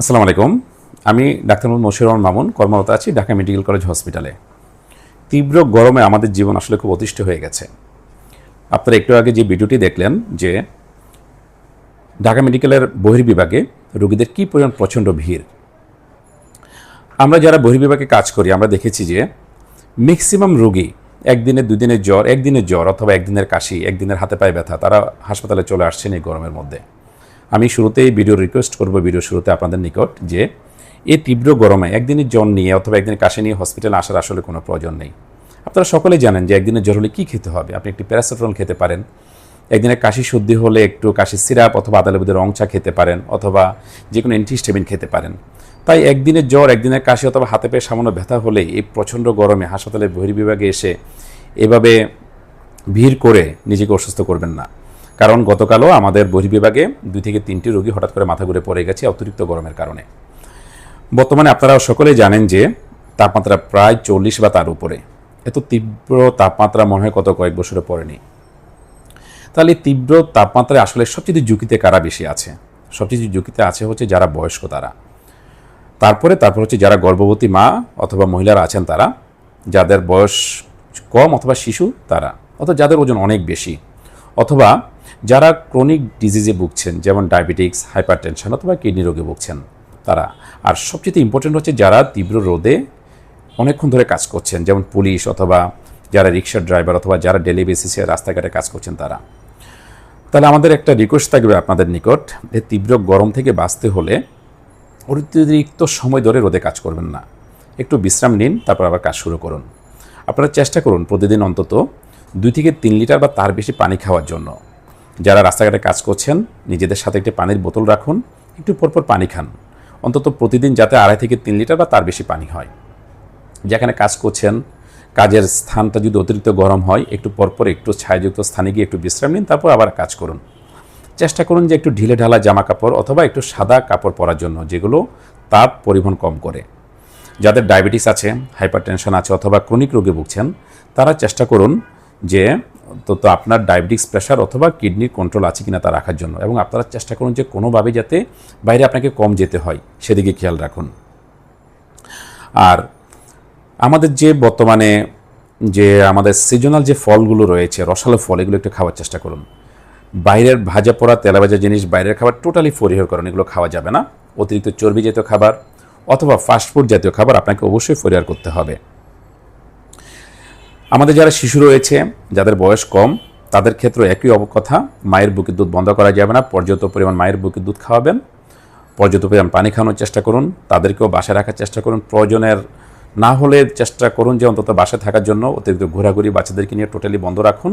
আসসালামু আলাইকুম। আমি ডাক্তার মোহাম্মদ মশিউর রহমান মামুন, কর্মরত আছি ঢাকা মেডিকেল কলেজ হসপিটালে। তীব্র গরমে আমাদের জীবন আসলে খুব অতিষ্ঠ হয়ে গেছে। আপনারা একটু আগে যে ভিডিওটি দেখলেন যে ঢাকা মেডিকেলের বহির্বিভাগে রোগীদের কী পরিমাণ প্রচণ্ড ভিড়। আমরা যারা বহির্বিভাগে কাজ করি, আমরা দেখেছি যে ম্যাক্সিমাম রোগী একদিনের দুদিনের জ্বর, একদিনের জ্বর অথবা একদিনের কাশি, একদিনের হাতে পায়ে ব্যথা, তারা হাসপাতালে চলে আসছেন এই গরমের মধ্যে। আমি শুরুতেই ভিডিও রিকোয়েস্ট করব ভিডিও শুরুতে আপনাদের নিকট যে এই তীব্র গরমে একদিনের জ্বর নিয়ে অথবা একদিনের কাশি নিয়ে হসপিটালে আসার আসলে কোনো প্রয়োজন নেই। আপনারা সকলেই জানেন যে একদিনের জ্বর হলে কী খেতে হবে? আপনি একটি প্যারাসিটামল খেতে পারেন। একদিনের কাশি সর্দি হলে একটু কাশি সিরাপ অথবা আদালবিদের রং চা খেতে পারেন অথবা যে কোনো অ্যান্টিস্টেমিন খেতে পারেন। তাই একদিনের জ্বর, একদিনের কাশি অথবা হাতে পায়ে সামান্য ব্যথা হলে এই প্রচণ্ড গরমে হাসপাতালের বহির্বিভাগে এসে এভাবে ভিড় করে নিজেকে অসুস্থ করবেন না। কারণ গতকালও আমাদের বহির্বিভাগে দুই থেকে তিনটি রোগী হঠাৎ করে মাথা ঘুরে পড়ে গেছে অতিরিক্ত গরমের কারণে। বর্তমানে আপনারা সকলেই জানেন যে তাপমাত্রা প্রায় চল্লিশ বা তার উপরে। এত তীব্র তাপমাত্রা মনে হয় কত কয়েক বছরে পড়েনি। তাহলে তীব্র তাপমাত্রায় আসলে সবচেয়ে ঝুঁকিতে কারা বেশি আছে? সবচেয়ে ঝুঁকিতে আছে হচ্ছে যারা বয়স্ক তারা। তারপরে, তারপর হচ্ছে যারা গর্ভবতী মা অথবা মহিলারা আছেন তারা, যাদের বয়স কম অথবা শিশু তারা অথবা যাদের ওজন অনেক বেশি, অথবা যারা ক্রনিক ডিজিজে ভুগছেন, যেমন ডায়াবেটিক্স হাইপারটেনশন অথবা কিডনি রোগে ভুগছেন, তারা। আর সবচেয়ে ইম্পর্টেন্ট হচ্ছে যারা তীব্র রোদে অনেকক্ষণ ধরে কাজ করছেন, যেমন পুলিশ অথবা যারা রিক্সার ড্রাইভার অথবা যারা ডেলি বেসিসে রাস্তাঘাটে কাজ করছেন তারা। তাহলে আমাদের একটা রিকোয়েস্ট থাকবে আপনাদের নিকট, যে তীব্র গরম থেকে বাঁচতে হলে অতিরিক্ত সময় ধরে রোদে কাজ করবেন না। একটু বিশ্রাম নিন, তারপর আবার কাজ শুরু করুন। আপনারা চেষ্টা করুন প্রতিদিন অন্তত দুই থেকে তিন লিটার বা তার বেশি পানি খাওয়ার জন্য। যারা রাস্তাঘাটে কাজ করছেন, নিজেদের সাথে একটি পানির বোতল রাখুন, একটু পরপর পানি খান। অন্তত প্রতিদিন যাতে আড়াই থেকে তিন লিটার বা তার বেশি পানি হয়। যেখানে কাজ করছেন, কাজের স্থানটা যদি অতিরিক্ত গরম হয়, একটু পরপর একটু ছায়াযুক্ত স্থানে গিয়ে একটু বিশ্রাম নিন, তারপর আবার কাজ করুন। চেষ্টা করুন যে একটু ঢিলে ঢালা জামা কাপড় অথবা একটু সাদা কাপড় পরার জন্য, যেগুলো তাপ পরিবহন কম করে। যাদের ডায়াবেটিস আছে হাইপার টেনশন আছে অথবা ক্রনিক রোগে ভুগছেন, তারা চেষ্টা করুন যে তো তো আপনার ডায়াবেটিস প্রেশার অথবা কিডনির কন্ট্রোল আছে কিনা তা রাখার জন্য এবং আপনারা চেষ্টা করুন যে কোনোভাবে যাতে বাইরে আপনাকে কম যেতে হয়, সেদিকে খেয়াল রাখুন। আর আমাদের যে বর্তমানে যে আমাদের সিজনাল যে ফলগুলো রয়েছে, রসালো ফল, এগুলো একটু খাওয়ার চেষ্টা করুন। বাইরের ভাজা পোড়া তেলা ভাজা জিনিস, বাইরের খাবার টোটালি পরিহার করুন, এগুলো খাওয়া যাবে না। অতিরিক্ত চর্বি জাতীয় খাবার অথবা ফাস্টফুড জাতীয় খাবার আপনাকে অবশ্যই পরিহার করতে হবে। আমাদের যারা শিশু রয়েছে, যাদের বয়স কম, তাদের ক্ষেত্রে একই কথা মায়ের বুকের দুধ বন্ধ করা যাবে না, পর্যাপ্ত পরিমাণ মায়ের বুকের দুধ খাওয়াবেন, পর্যাপ্ত পরিমাণ পানি খাওয়ানোর চেষ্টা করুন, তাদেরকেও বাসায় রাখার চেষ্টা করুন, প্রয়োজনের না হলে চেষ্টা করুন যে অন্তত বাসায় থাকার জন্য অতিরিক্ত ঘোরাঘুরি বাচ্চাদেরকে নিয়ে টোটালি বন্ধ রাখুন।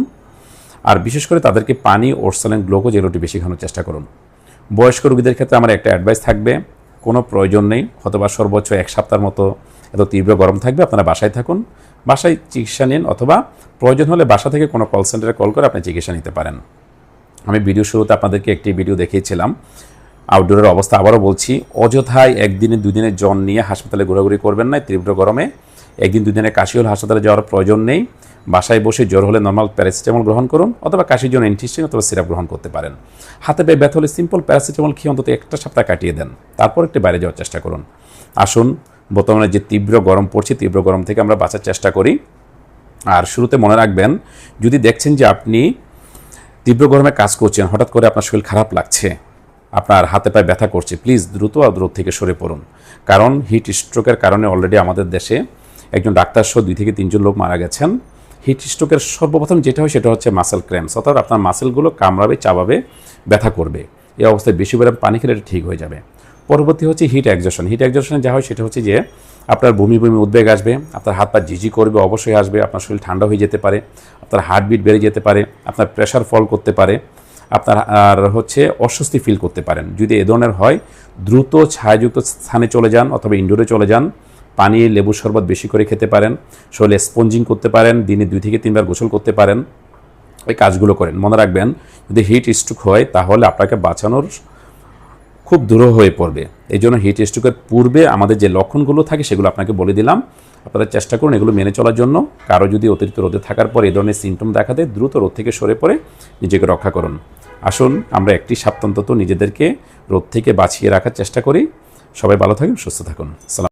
আর বিশেষ করে তাদেরকে পানি ওরসালেন গ্লোকোজ এগুলোটি বেশি খাওয়ানোর চেষ্টা করুন। বয়স্ক রোগীদের ক্ষেত্রে আমার একটা অ্যাডভাইস থাকবে, কোনো প্রয়োজন নেই অথবা সর্বোচ্চ এক সপ্তাহের মতো এত তীব্র গরম থাকবে, আপনারা বাসায় থাকুন। বাসায় চিকিৎসা নিন অথবা প্রয়োজন হলে বাসা থেকে কোনো কল সেন্টারে কল করে আপনি চিকিৎসা নিতে পারেন। আমি ভিডিও শুরুতে আপনাদেরকে একটি ভিডিও দেখিয়েছিলাম। আউটডোরের অবস্থা আবারও বলছি অযথায় একদিনে দুদিনের জন নিয়ে হাসপাতালে ঘোরাঘুরি করবেন না তীব্র গরমে। একদিন দুদিনে কাশি হলে হাসপাতালে যাওয়ার প্রয়োজন নেই। বাসায় বসে জ্বর হলে নর্মাল প্যারাসিটামল গ্রহণ করুন অথবা কাশির জন্য অ্যান্টিস্টিন অথবা সিরাপ গ্রহণ করতে পারেন। হাতে পেয়ে ব্যথা হলে সিম্পল প্যারাসিটামল খেয়ে অন্তত একটা সপ্তাহ কাটিয়ে দেন। তারপর একটু বাইরে যাওয়ার চেষ্টা করুন। আসুন বর্তমানে যে তীব্র গরম পড়ছে, তীব্র গরম থেকে আমরা বাঁচার চেষ্টা করি। আর শুরুতে মনে রাখবেন, যদি দেখছেন যে আপনি তীব্র গরমে কাজ করছেন, হঠাৎ করে আপনার শরীর খারাপ লাগছে, আপনার হাতে পায়ে ব্যথা করছে প্লিজ দ্রুত আর দ্রুত থেকে সরে পড়ুন। কারণ হিট স্ট্রোকের কারণে অলরেডি আমাদের দেশে একজন ডাক্তার সহ দুই থেকে তিনজন লোক মারা গেছেন। হিট স্ট্রোকের সর্বপ্রথম যেটা হয় সেটা হচ্ছে মাসেল ক্র্যাম্পস অর্থাৎ আপনার মাসেলগুলো কামড়াবে, চাবাবে, ব্যথা করবে। এই অবস্থায় বেশি পরিমাণ পানি খেলে এটা ঠিক হয়ে যাবে। পরবর্তী হচ্ছে হিট একজশন হিট একজশনে যা হয় সেটা হচ্ছে যে, আপনার বমি বমি উদ্বেগ আসবে, আপনার হাত পা ঝিঝি করবে অবশ্যই আসবে, আপনার শরীর ঠান্ডা হয়ে যেতে পারে, আপনার হার্টবিট বেড়ে যেতে পারে, আপনার প্রেশার ফল করতে পারে, আপনার আর হচ্ছে অস্বস্তি ফিল করতে পারেন। যদি এ ধরনের হয়, দ্রুত ছায়াযুক্ত স্থানে চলে যান অথবা ইনডোরে চলে যান, পানি লেবু শরবত বেশি করে খেতে পারেন, শরীরে স্পঞ্জিং করতে পারেন, দিনে দুই থেকে তিনবার গোসল করতে পারেন এই কাজগুলো করেন। মনে রাখবেন, যদি হিট স্ট্রোক হয়, তাহলে আপনাকে বাঁচানোর খুব দূর হয়ে পড়বে। এই জন্য হিট স্ট্রোকের পূর্বে আমাদের যে লক্ষণগুলো থাকে, সেগুলো আপনাকে বলে দিলাম। আপনারা চেষ্টা করুন এগুলো মেনে চলার জন্য। কারও যদি অতিরিক্ত রোদে থাকার পর এই ধরনের সিমটম দেখা দেয়, দ্রুত রোদ থেকে সরে পড়ে নিজেকে রক্ষা করুন। আসুন, আমরা একটি সপ্তাহ নিজেদেরকে রোদ থেকে বাঁচিয়ে রাখার চেষ্টা করি। সবাই ভালো থাকুন, সুস্থ থাকুন। সালাম।